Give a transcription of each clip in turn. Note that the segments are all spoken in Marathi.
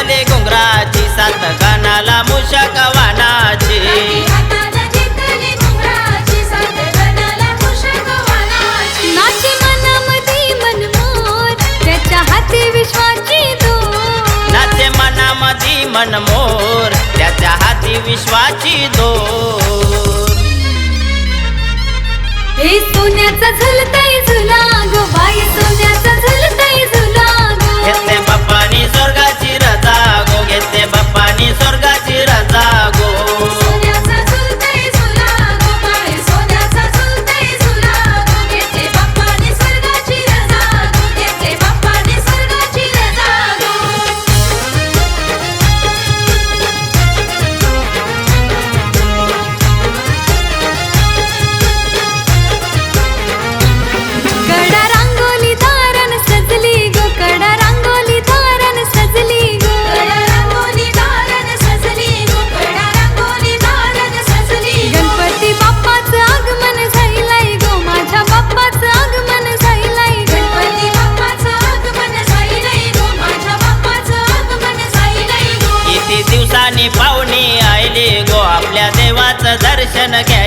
झाले घुंगराची सात कानाला मुशक वानाची. मनमोर त्याच्या हाती विश्वाची दो हे सोन्याचा झलता again again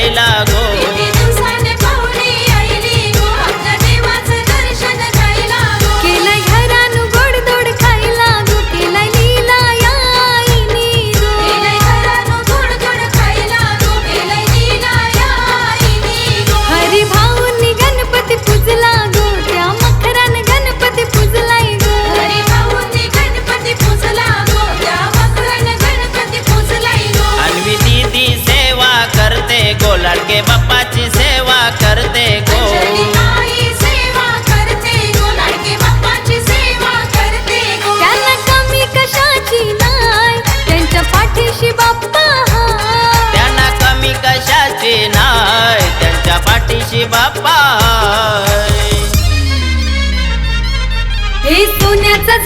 बापा बाप्पा हे सोन्याचा